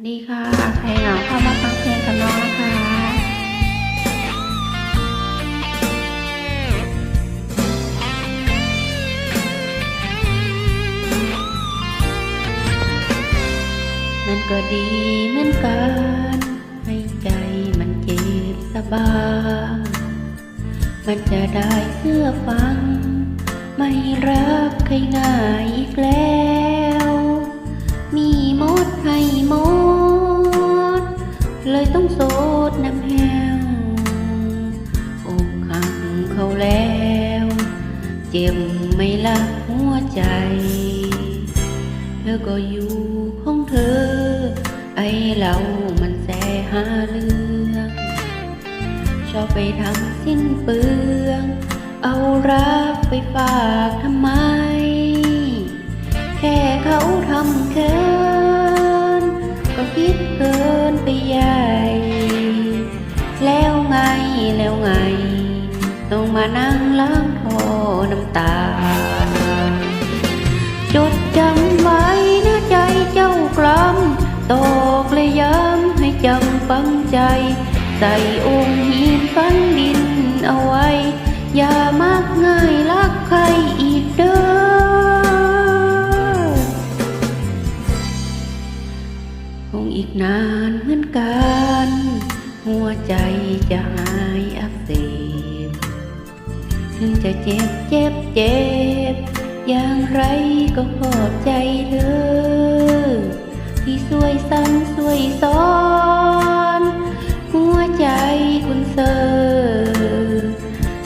สวัสดีค่ะ ใครเหงาเข้ามาฟังเพลงกับน้องนะคะมันก็ดีเหมือนกัน ให้ใจมันเจ็บสบายมันจะได้เสื้อฟัง ไม่รักใครง่ายอีกแล้ว เลยต้องโสดน้ำแหวอกหักเขาแล้ว เจ็บไม่ละหัวใจ เธอก็อยู่ของเธอ ไอเรามันแสหาเรื่องชอบไปทำสิ้นเปลือง เอารักไปฝากทำไม แค่เขาทำเคินก็คิดเกิน มานั่งล้างท่อน้ำตา จดจำไว้นะใจเจ้ากลำตอกเลยย้ำให้จำฝังใจ ใส่องค์หินฝังดินเอาไว้ อย่ามักง่ายรักใครอีกเด้อคงอีกนานเหมือนกัน หัวใจจะหายอักเสบ ถึงจะเจ็บเจ็บเจ็บ อย่างไรก็ขอบใจเธอ ที่ช่วยสั่งช่วยสอน หัวใจคุณเสอ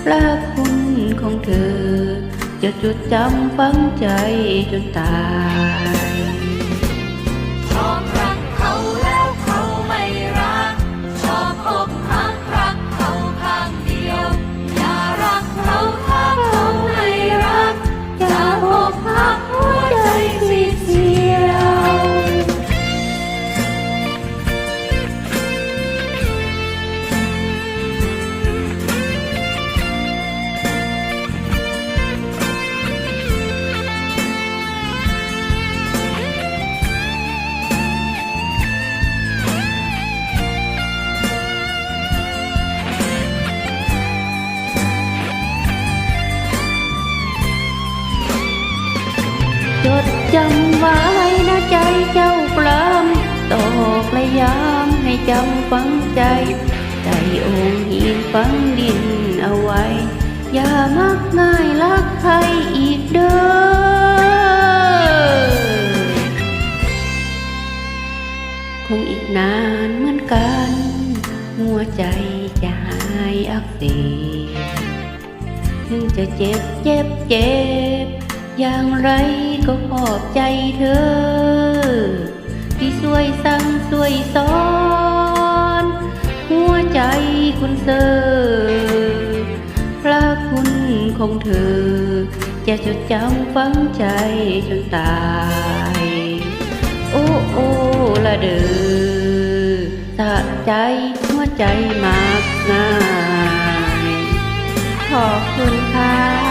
พระคุณของเธอ จะจดจำฝังใจจนตาย จดจำไว้นะใจเจ้ากลำตอกและย้ำให้จำฝังใจ ใจองค์หินฝังดินเอาไว้ อย่ามักง่ายรักใครอีกเด้อคงอีกนานเหมือนกัน หัวใจจะหายอักเสบถึงจะเจ็บเจ็บเจ็บ อย่างไรก็ขอบใจเธอ ที่ช่วยสั่งช่วยสอน หัวใจคุณเสอพระคุณของเธอ จะจดจำฝังใจจนตาย โอ้โอ้ละเด้อสะใจหัวใจมากง่าย ขอบคุณค่ะ